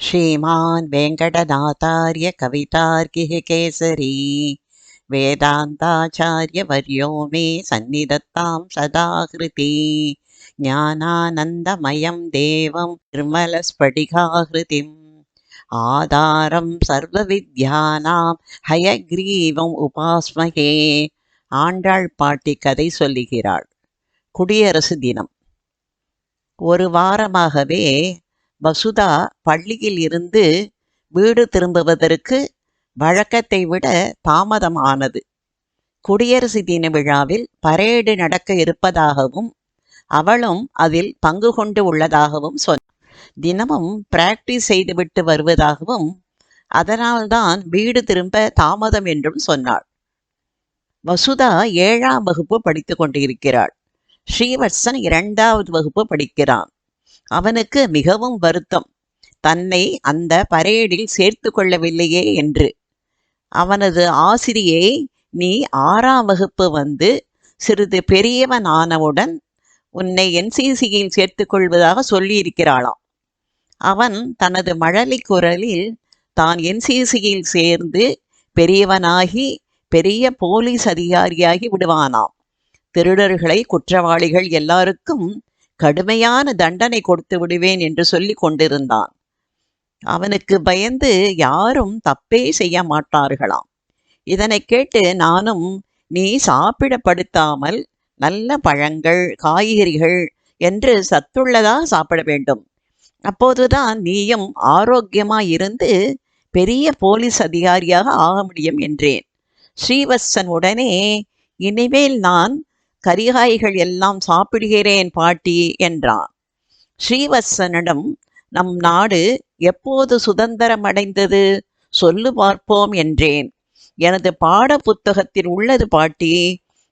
श्रीमान् वेङ्कटनाथार्य कवितार्किः केसरी वेदान्ताचार्यवर्यो मे सन्निधत्तां सदा हृति ज्ञानानन्दमयं देवं निर्मलस्फटिकाहृतिम् ஆதாரம் சர்வவித்யானாம் ஹயக்ரீவம் உபாஸ்மகே ஆண்டாள் பாட்டி கதை சொல்லுகிறாள் குடியரசு தினம் ஒரு வாரமாகவே வசுதா பள்ளியில் இருந்து வீடு திரும்புவதற்கு வழக்கத்தை விட தாமதமானது. குடியரசு தின விழாவில் பரேடு நடக்க இருப்பதாகவும் அவளும் அதில் பங்கு கொண்டு உள்ளதாகவும் சொன்னார் தினமும் பிராக்டிஸ் செய்துவிட்டு வருவதாகவும் அதனால்தான் வீடு திரும்ப தாமதம் என்றும் சொன்னாள். வசுதா ஏழாம் வகுப்பு படித்து கொண்டிருக்கிறாள். ஸ்ரீவத்சன் இரண்டாவது வகுப்பு படிக்கிறான். அவனுக்கு மிகவும் வருத்தம். தன்னை அந்த பரேடில் சேர்த்து கொள்ளவில்லையே என்று. அவனது ஆசிரியை நீ ஆறாம் வகுப்பு வந்து சிறிது பெரியவன் ஆனவுடன் உன்னை என்சிசியில் சேர்த்துக் கொள்வதாக சொல்லியிருக்கிறாளாம். அவன் தனது மழலை குரலில் தான் என்சிசியில் சேர்ந்து பெரியவனாகி பெரிய போலீஸ் அதிகாரியாகி விடுவானாம். திருடர்களை குற்றவாளிகள் எல்லாருக்கும் கடுமையான தண்டனை கொடுத்து விடுவேன் என்று சொல்லி கொண்டிருந்தான். அவனுக்கு பயந்து யாரும் தப்பே செய்ய மாட்டார்களாம். இதனை கேட்டு நானும் நீ சாப்பிடப்படுத்தாமல் நல்ல பழங்கள் காய்கறிகள் என்று சத்துள்ளதா சாப்பிட வேண்டும். அப்போதுதான் நீயும் ஆரோக்கியமா இருந்து பெரிய போலீஸ் அதிகாரியாக ஆக முடியும் என்றேன். ஸ்ரீவத்சன் உடனே இனிமேல் நான் கரிகாய்கள் எல்லாம் சாப்பிடுகிறேன் பாட்டி என்றான். ஸ்ரீவத்சனிடம் நம் நாடு எப்போது சுதந்திரம் அடைந்தது சொல்லு பார்ப்போம் என்றேன். எனது பாட புத்தகத்தில் உள்ளது பாட்டி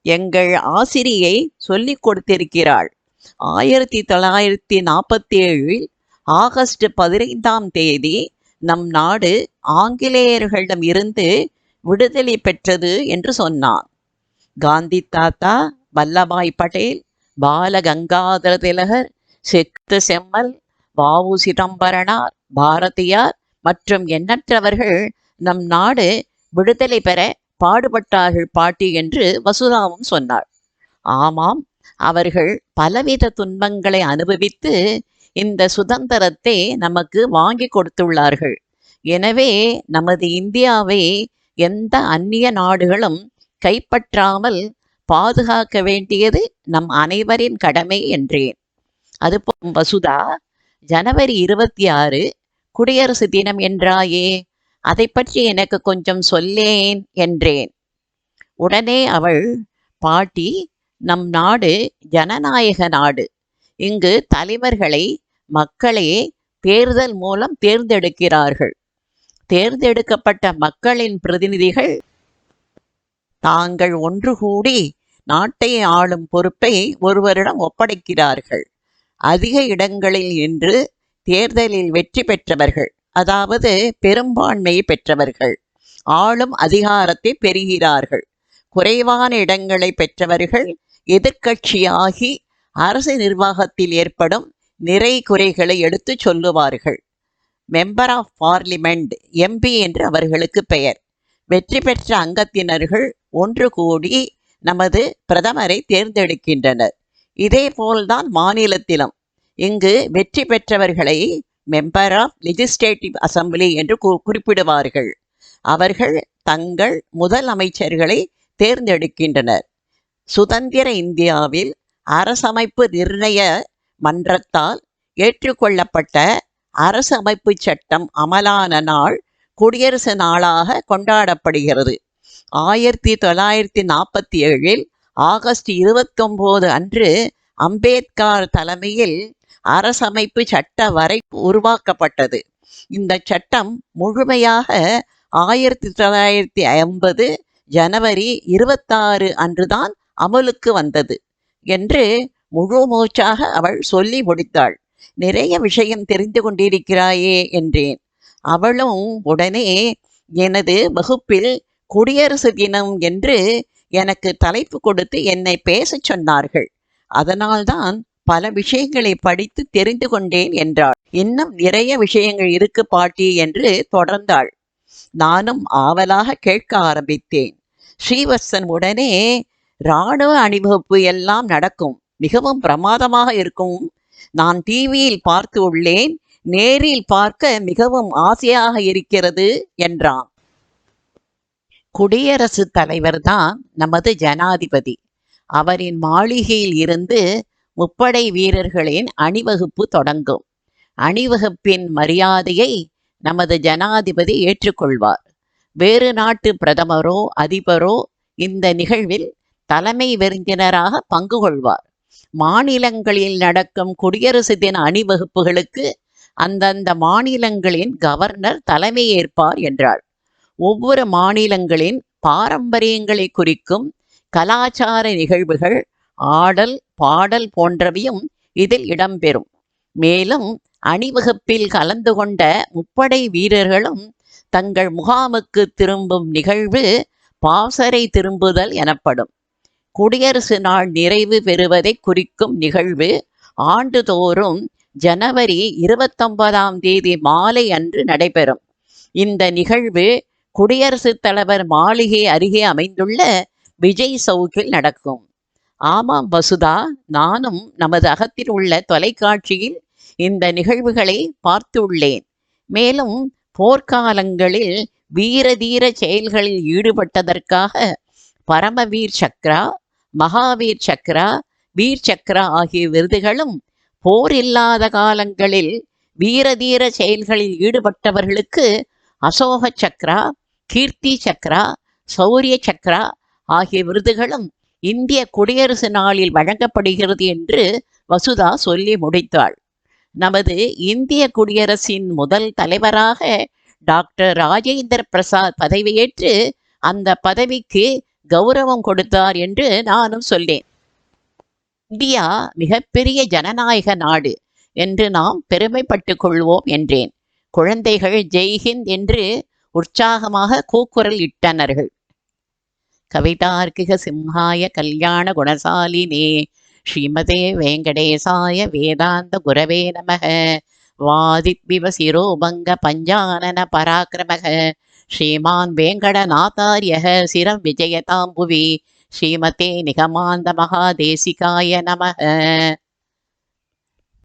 எங்கள் ஆசிரியை சொல்லிக் கொடுத்திருக்கிறாள். ஆயிரத்தி தொள்ளாயிரத்தி நாற்பத்தி ஏழில் ஆகஸ்ட் பதினைந்தாம் தேதி நம் நாடு ஆங்கிலேயர்களிடம் இருந்து விடுதலை பெற்றது என்று சொன்னான். காந்தி தாத்தா வல்லபாய் பட்டேல் பாலகங்காதர திலகர் செத்து செம்மல் வாவு சிதம்பரனார் பாரதியார் மற்றும் எண்ணற்றவர்கள் நம் நாடு விடுதலை பெற பாடுபட்டார்கள் பாட்டி என்று வசுதாவும் சொன்னார் ஆமாம் அவர்கள் பலவித துன்பங்களை அனுபவித்து இந்த சுதந்திரத்தை நமக்கு வாங்கி கொடுத்துள்ளார்கள். எனவே நமது இந்தியாவை எந்த அந்நிய நாடுகளும் கைப்பற்றாமல் பாதுகாக்க வேண்டியது நம் அனைவரின் கடமை என்றேன் அது வசுதா ஜனவரி இருபத்தி ஆறு குடியரசு தினம் என்றாயே அதை பற்றி எனக்கு கொஞ்சம் சொல்லேன் என்றேன். உடனே அவள் பாட்டி நம் நாடு ஜனநாயக நாடு. இங்கு தலைவர்களை மக்களே தேர்தல் மூலம் தேர்ந்தெடுக்கிறார்கள். தேர்ந்தெடுக்கப்பட்ட மக்களின் பிரதிநிதிகள் தாங்கள் ஒன்று கூடி நாட்டை ஆளும் பொறுப்பை ஒருவரிடம் ஒப்படைக்கிறார்கள். அதிக இடங்களில் நின்று தேர்தலில் வெற்றி பெற்றவர்கள் அதாவது பெரும்பான்மையை பெற்றவர்கள் ஆளும் அதிகாரத்தை பெறுகிறார்கள். குறைவான இடங்களை பெற்றவர்கள் எதிர்க்கட்சியாகி அரசு நிர்வாகத்தில் ஏற்படும் நிறை குறைகளை எடுத்து சொல்லுவார்கள். மெம்பர் ஆஃப் பார்லிமெண்ட் எம்பி என்று அவர்களுக்கு பெயர். வெற்றி பெற்ற அங்கத்தினர்கள் ஒன்று கூடி நமது பிரதமரை தேர்ந்தெடுக்கின்றனர். இதே போல்தான் மாநிலத்திலும். இங்கு வெற்றி பெற்றவர்களை மெம்பர் ஆஃப் லெஜிஸ்லேட்டிவ் அசம்பிளி என்று குறிப்பிடுவார்கள். அவர்கள் தங்கள் முதல் அமைச்சர்களை தேர்ந்தெடுக்கின்றனர். சுதந்திர இந்தியாவில் அரசமைப்பு நிர்ணய மன்றத்தால் ஏற்றுக்கொள்ளப்பட்ட அரசமைப்பு சட்டம் அமலான நாள் குடியரசு நாளாக கொண்டாடப்படுகிறது. ஆயிரத்தி தொள்ளாயிரத்தி நாற்பத்தி ஏழில் ஆகஸ்ட் இருபத்தொம்போது அன்று அம்பேத்கர் தலைமையில் அரசமைப்பு சட்ட வரை உருவாக்கப்பட்டது. இந்த சட்டம் முழுமையாக ஆயிரத்தி தொள்ளாயிரத்தி ஐம்பது ஜனவரி இருபத்தாறு அன்றுதான் அமலுக்கு வந்தது என்று முழு மூச்சாக அவள் சொல்லி முடித்தாள். நிறைய விஷயம் தெரிந்து கொண்டிருக்கிறாயே என்றேன். அவளும் உடனே எனது வகுப்பில் குடியரசு தினம் என்று எனக்கு தலைப்பு கொடுத்து என்னை பேசச் சொன்னார்கள். அதனால்தான் பல விஷயங்களை படித்து தெரிந்து கொண்டேன் என்றாள். இன்னும் நிறைய விஷயங்கள் இருக்கு பாட்டி என்று தொடர்ந்தாள். நானும் ஆவலாக கேட்க ஆரம்பித்தேன். ஸ்ரீவத்சன் உடனே இராணுவ அணிவகுப்பு எல்லாம் நடக்கும். மிகவும் பிரமாதமாக இருக்கும். நான் டிவியில் பார்த்து உள்ளேன். நேரில் பார்க்க மிகவும் ஆசையாக இருக்கிறது என்றான். குடியரசுத் தலைவர்தான் நமது ஜனாதிபதி. அவரின் மாளிகையில் இருந்து முப்படை வீரர்களின் அணிவகுப்பு தொடங்கும். அணிவகுப்பின் மரியாதையை நமது ஜனாதிபதி ஏற்றுக்கொள்வார். வேறு நாட்டு பிரதமரோ அதிபரோ இந்த நிகழ்வில் தலைமை விருந்தினராக பங்கு கொள்வார். மாநிலங்களில் நடக்கும் குடியரசு தின அணிவகுப்புகளுக்கு அந்தந்த மாநிலங்களின் கவர்னர் தலைமையேற்பார் என்றார். ஒவ்வொரு மாநிலங்களின் பாரம்பரியங்களை குறிக்கும் கலாச்சார நிகழ்வுகள் ஆடல் பாடல் போன்றவையும் இதில் இடம்பெறும். மேலும் அணிவகுப்பில் கலந்து கொண்ட முப்படை வீரர்களும் தங்கள் முகாமுக்கு திரும்பும் நிகழ்வு பாசறை திரும்புதல் எனப்படும். குடியரசு நாள் நிறைவு பெறுவதை குறிக்கும் நிகழ்வு ஆண்டுதோறும் ஜனவரி இருபத்தொன்பதாம் தேதி மாலை அன்று நடைபெறும். இந்த நிகழ்வு குடியரசுத் தலைவர் மாளிகை அருகே அமைந்துள்ள விஜய் சவுக்கில் நடக்கும். ஆமாம் வசுதா நானும் நமது அகத்தில் உள்ள தொலைக்காட்சியில் இந்த நிகழ்வுகளை பார்த்துள்ளேன். மேலும் போர்க்காலங்களில் வீரதீர செயல்களில் ஈடுபட்டதற்காக பரமவீர் சக்ரா மகாவீர் சக்ரா வீர் சக்ரா ஆகிய விருதுகளும் போர் இல்லாத காலங்களில் வீரதீர செயல்களில் ஈடுபட்டவர்களுக்கு அசோக சக்ரா கீர்த்தி சக்ரா சௌரிய சக்ரா ஆகிய விருதுகளும் இந்திய குடியரசு நாளில் வழங்கப்படுகிறது என்று வசுதா சொல்லி முடித்தாள். நமது இந்திய குடியரசின் முதல் தலைவராக டாக்டர் ராஜேந்திர பிரசாத் பதவியேற்று அந்த பதவிக்கு கௌரவம் கொடுத்தார் என்று நானும் சொல்லேன் இந்தியா மிகப்பெரிய ஜனநாயக நாடு என்று நாம் பெருமைப்பட்டுக் கொள்வோம் என்றேன். குழந்தைகள் ஜெய்ஹிந்த் என்று உற்சாகமாக கூக்குரல் இட்டனர்கள். கவிதார்க்கிக சிம்ஹாய கல்யாண குணசாலினே ஸ்ரீமதே வேங்கடேசாய வேதாந்த குரவே நமக. வாதித்விவ சிரோபங்க பஞ்சானன பராக்கிரமக. ஸ்ரீமான் வேங்கடநாதாரியக சிரம் விஜயதாம்புவி. ஸ்ரீமதே நிகமாந்த மகாதேசிகாய நமக.